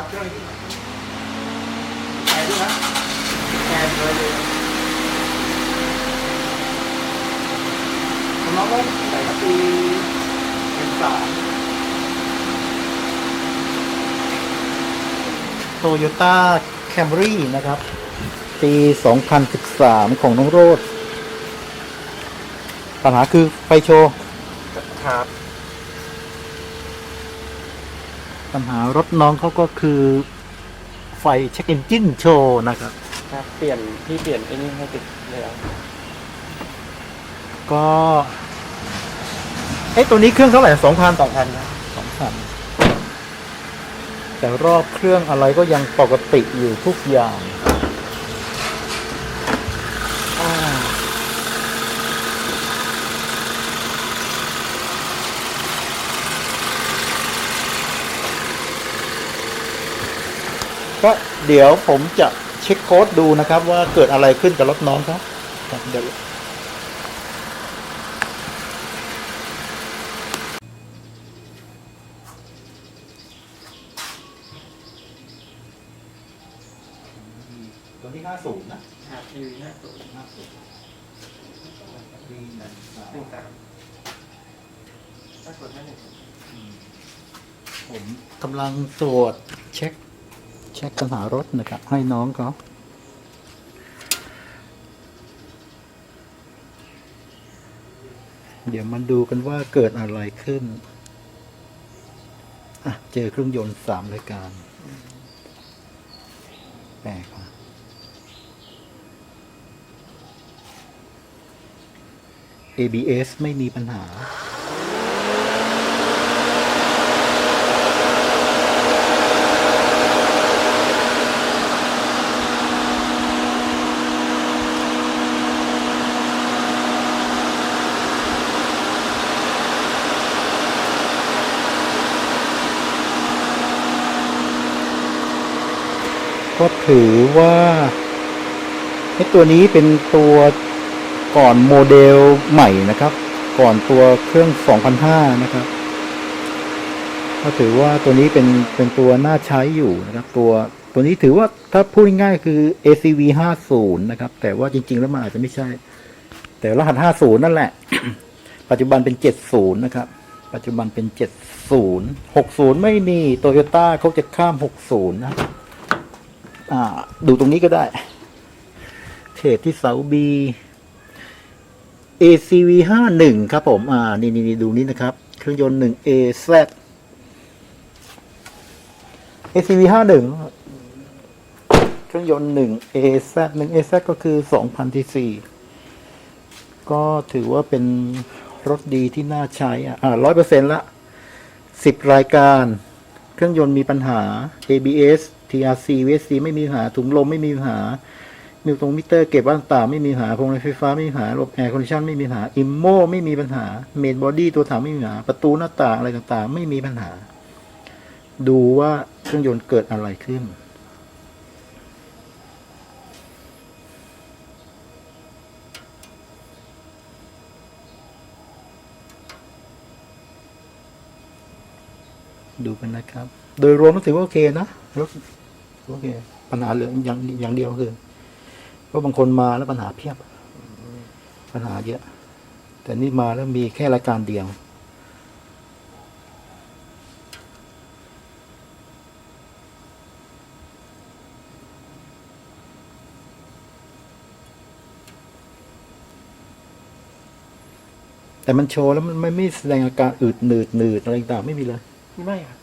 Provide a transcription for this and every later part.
ตัดเครื่องนี้แอร์ด้วยนะแอร์เลยเลยผมน้องก็ใส่กระปีเป็นสามโตโยต้าแคมรี่นะครับ ปี 2013 ของน้องโรดปัญหาคือไฟโชว์ครับ ปัญหารถน้องเขาก็คือไฟเช็คเอนจินโชว์นะครับ ครับเปลี่ยนพี่เปลี่ยนไอ้นี่ให้ติดเลยอะก็เอ้ตัวนี้เครื่องเท่าไหร่สองพันสองพันนะสองพันแต่รอบเครื่องอะไรก็ยังปกติอยู่ทุกอย่าง ก็เดี๋ยวผมจะเช็คโค้ดดูนะครับ ว่าเกิดอะไรขึ้นกับรถน้องครับครับเดี๋ยวตัวที่ห้าศูนย์นะครับทีวีห้าศูนย์ห้าศูนย์ดีหนึ่งสามหนึ่งสามถ้ากดให้หนึ่งผมกำลังตรวจเช็ค เช็คปัญหารถนะครับ ให้น้องเขาเดี๋ยวมันดูกันว่าเกิดอะไรขึ้น อะ เจอเครื่องยนต์สามรายการ แปลกว่ะ ABS ไม่มีปัญหา ก็ถือว่าไอ้ตัวนี้เป็นตัวก่อนโมเดลใหม่นะครับ ก่อนตัวเครื่อง 2005 นะครับ ก็ถือว่าตัวนี้เป็นเป็นตัวน่าใช้อยู่นะครับ ตัวตัวนี้ถือว่าถ้าพูดง่ายๆคือ ACV 50นะครับ แต่ว่าจริง ๆ แล้วมันอาจจะไม่ใช่ แต่รหัส 50 นั่นแหละ ปัจจุบันเป็น 70 นะครับ ปัจจุบันเป็น 70 60 ไม่มีโตโยต้าเขาจะข้าม 60 นะ ดูตรงนี้ก็ได้เทรดที่เสา B ACV 51ครับผม อ่า นี่นี่นี่ดูนี้นะครับ เครื่องยนต์1 AZ ACV 51เครื่องยนต์1 AZ 1 AZ ก็คือ2,000 cc ก็ถือว่าเป็นรถดีที่น่าใช้ อะอ่าร้อยเปอร์เซ็นต์ละ10รายการ เครื่องยนต์มีปัญหา ABS TRC VSC ไม่มีปัญหาถุงลมไม่มีปัญหามิวตรงมิเตอร์เก็บว่าต่างไม่มีปัญหาพวงมาลัยไฟฟ้าไม่มีปัญหาระบบแอร์คอนดิชันไม่มีปัญหาอิมโมไม่มีปัญหาเมนบอดี้ตัวถังไม่มีปัญหา ประตูหน้าต่างอะไรต่างๆ ไม่มีปัญหา ดูว่าเครื่องยนต์เกิดอะไรขึ้นดูกันนะครับ โดยรวมก็ถือว่าโอเคนะรถ โอเค ปัญหาเหลืออย่างอย่างเดียวคือเพราะบางคนมาแล้วปัญหาเพียบ ปัญหาเยอะ แต่นี่มาแล้วมีแค่รายการเดียวแต่มันโชว์แล้วมันไม่ไม่แสดงอาการอืดหนืดหนืดอะไรต่างไม่มีเลย ไม่ครั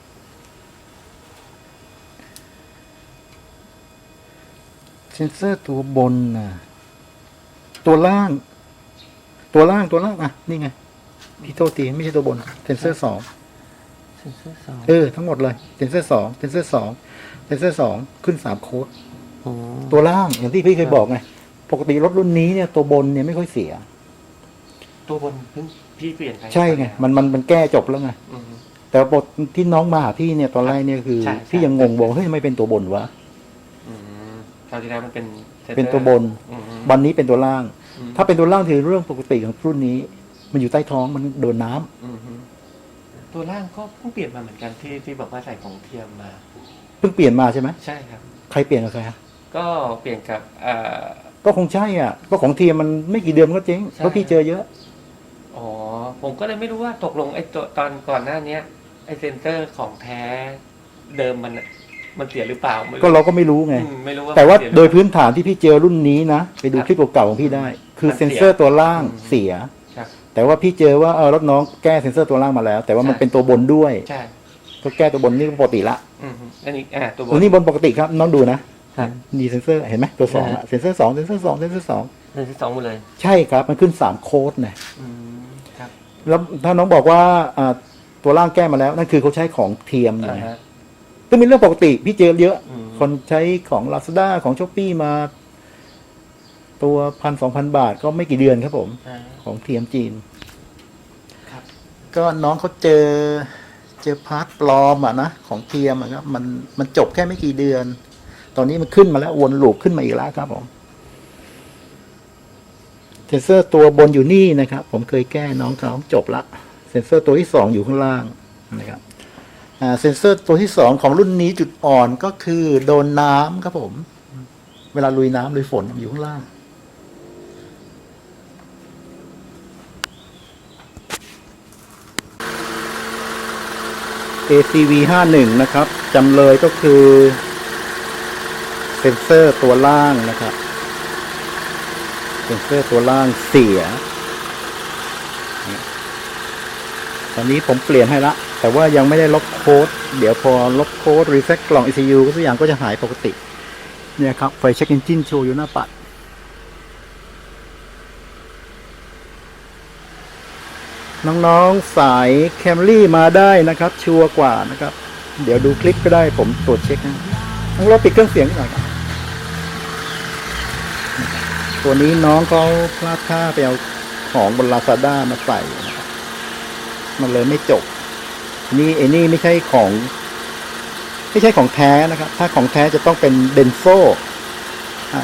เซนเซอร์ตัวบนนะตัวล่าง ตัวล่างตัวล่างอะ นี่ไงพี่โทษทีไม่ใช่ตัวบน เซนเซอร์สองเซนเซอร์สองเออ ทั้งหมดเลย เซนเซอร์สองเซนเซอร์สองเซนเซอร์สองขึ้นสามโค้ดอ๋อตัวล่างอย่างที่พี่เคยบอกไง ปกติรถรุ่นนี้เนี่ยตัวบนเนี่ยไม่ค่อยเสีย ตัวบนเพิ่งพี่เปลี่ยนไปใช่ไงมันมันมันแก้จบแล้วไงอืม แต่บทที่น้องมาหาพี่เนี่ยตอนแรกเนี่ยคือ ใช่ใช่ พี่ยังงงบอกเฮ้ยทำไม่เป็นตัวบนวะอืมคราวที่แล้วมันเป็นซซอร์เป็นตัวบน อืมวันนี้เป็นตัวล่างอืมถ้าเป็นตัวล่างถือเรื่องปกติของรุ่นนี้ มันอยู่ใต้ท้องมันโดนน้ำอืมตัวล่างก็เพิ่งเปลี่ยนมาเหมือนกันที่ที่บอกว่าใส่ของเทียมมา เพิ่งเปลี่ยนมาใช่ไหมใช่ครับ ใครเปลี่ยนกับใครฮะก็เปลี่ยนกับเอ่อ ก็คงใช่อะก็ของเทียมมันไม่กี่เดือนมันก็เจ๊งใช่ เพราะพี่เจอเยอะ อ๋อ ผมก็เลยไม่รู้ว่าตกลงไอ้ตัวตอนก่อนหน้าเนี้ยไอ้เซนเซอร์ของแท้เดิมมัน มันเสียหรือเปล่าไม่รู้ก็เราก็ไม่รู้ไง อืมไม่รู้ว่าแต่ว่ามันเสียหรือโดยพื้นฐานที่พี่เจอรุ่นนี้นะ ไปดูครับคลิปเก่าๆของพี่ได้ คือมันเสีเซ็ยนเซอร์ตัวล่างอืมเสีย ครับ แต่ว่าพี่เจอว่าเออรถน้องแก้เซ็นเซอร์ตัวล่างมาแล้ว แต่ว่ามันใช่ เป็นตัวบนด้วย ใช่ก็แก้ตัวบนนี่ก็ปกติละอืมอันนี้อ่าตัวบตัวนนี้บนปกติครับน้องดูนะครับมีเซ็นเซอร์เห็นไหมตัวสองอะอ่าเซ็นเซอร์สองเซ็นเซอร์สองเซ็นเซอร์สองเรื่องที่สองหมดเลยใช่ครับมันขึ้นสามโค้ดนะอืมครับแล้วถ้าน้องบอกว่าอ่าตัวล่างแก้มาแล้วนั่นคือเขาใช้ของเทียมอยู่อ่านะฮะ ซึ่งเป็นเรื่องปกติ พี่เจอเยอะ อืม คนใช้ของ Lazada ของ s h อ p e e มา ตัวพันสองพันบาทก็ไม่กี่เดือนครับผม อ่า ของเทียมจีน ครับ ก็น้องเขาเจอเจอพาร์ทปลอมอะนะของเทียมอะครับมันมันจบแค่ไม่กี่เดือน ตอนนี้มันขึ้นมาแล้ววนลูปขึ้นมาอีกแล้วครับผมเซนเซอร์ตัวบนอยู่นี่นะครับ ผมเคยแก้น้องเขาจบละเซนเซอร์ตัวที่สองอยู่ข้างล่างนะครับอ่า เซนเซอร์ตัวที่สองของรุ่นนี้จุดอ่อนก็คือโดนน้ำครับผม เวลาลุยน้ำลุยฝนอยู่ข้างล่าง ACV 51นะครับจำเลยก็คือเซนเซอร์ตัวล่างนะครับ เซนเซอร์ตัวล่างเสีย ตอนนี้ผมเปลี่ยนให้ละ แต่ว่ายังไม่ได้ลบโค้ด เดี๋ยวพอลบโค้ดรีเซ็ตกล่อง ECU ก็ทุกอย่างก็จะหายปกติ เนี่ยครับ ไฟเช็คเอนจินโชว์อยู่หน้าปัด น้องๆสายแคมรี่มาได้นะครับ ชัวร์กว่านะครับ เดี๋ยวดูคลิปก็ได้ผมตรวจเช็คนะต้องรบปิดเครื่องเสียงหน่อยครับตัวนี้น้องเขาพลาดท่าไปเอาของบนลาซาด้ามาใส่นะครับมันเลยไม่จบ นี่ไอ้นี่ไม่ใช่ของ ไม่ใช่ของแท้นะครับ ถ้าของแท้จะต้องเป็นเดนโซ่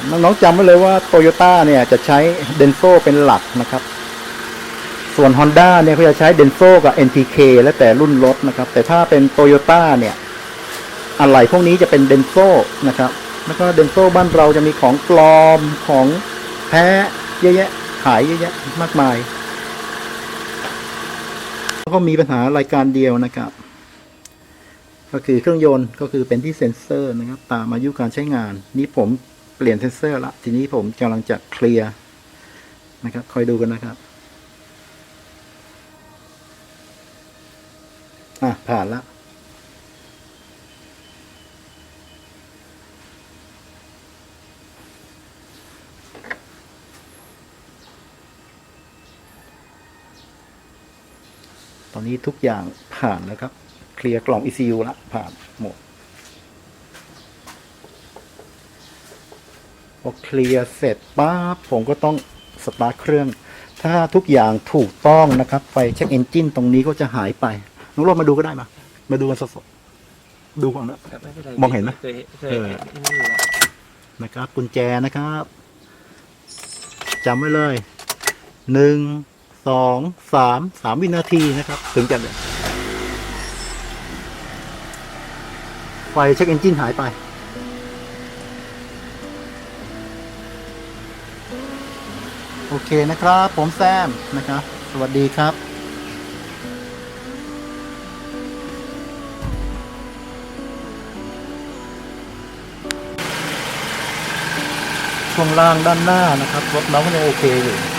น้องๆจำไว้เลยว่าโตโยต้าเนี่ยจะใช้เดนโซเป็นหลักนะครับ ส่วน Honda เนี่ยเขาจะใช้ Denso กับ NPK แล้วแต่รุ่นรถนะครับ แต่ถ้าเป็น Toyota เนี่ย อะไรพวกนี้จะเป็น Denso นะครับแล้วก็ Denso บ้านเราจะมีของปลอมของแท้เยอะแยะขายเยอะแยะมากมาย ก็มีปัญหารายการเดียวนะครับ ก็คือเครื่องยนต์ก็คือเป็นที่เซ็นเซอร์นะครับ ตามอายุการใช้งาน นี้ผมเปลี่ยนเซ็นเซอร์ละทีนี้ผมกำลังจะเคลียร์นะครับ คอยดูกันนะครับอะผ่านละ อนนี้ทุกอย่างผ่านแล้วครับ เคลียร์กล่อง ECU ละผ่านหมดพอเคลียร์เสร็จปั๊บผมก็ต้องสตาร์ทเครื่อง ถ้าทุกอย่างถูกต้องนะครับ ไฟเช็คเอนจินตรงนี้ก็จะหายไปน้องโรดมาดูก็ได้มา มาดูกันสดๆดูก่อนนะครับไม่เป็นไรมองเห็นไหมเคยเคยเออเห็นนี่อยู่แล้วนะครับกุญแจนะครับจำไว้เลยหนึ่ง สองสามสามวินาทีนะครับ ถึงจะเลยไฟเช็คเอนจินหายไป โอเคนะครับ ผมแซมนะครับ สวัสดีครับช่วงล่างด้านหน้านะครับรถน้องก็ยังโอเคอยู่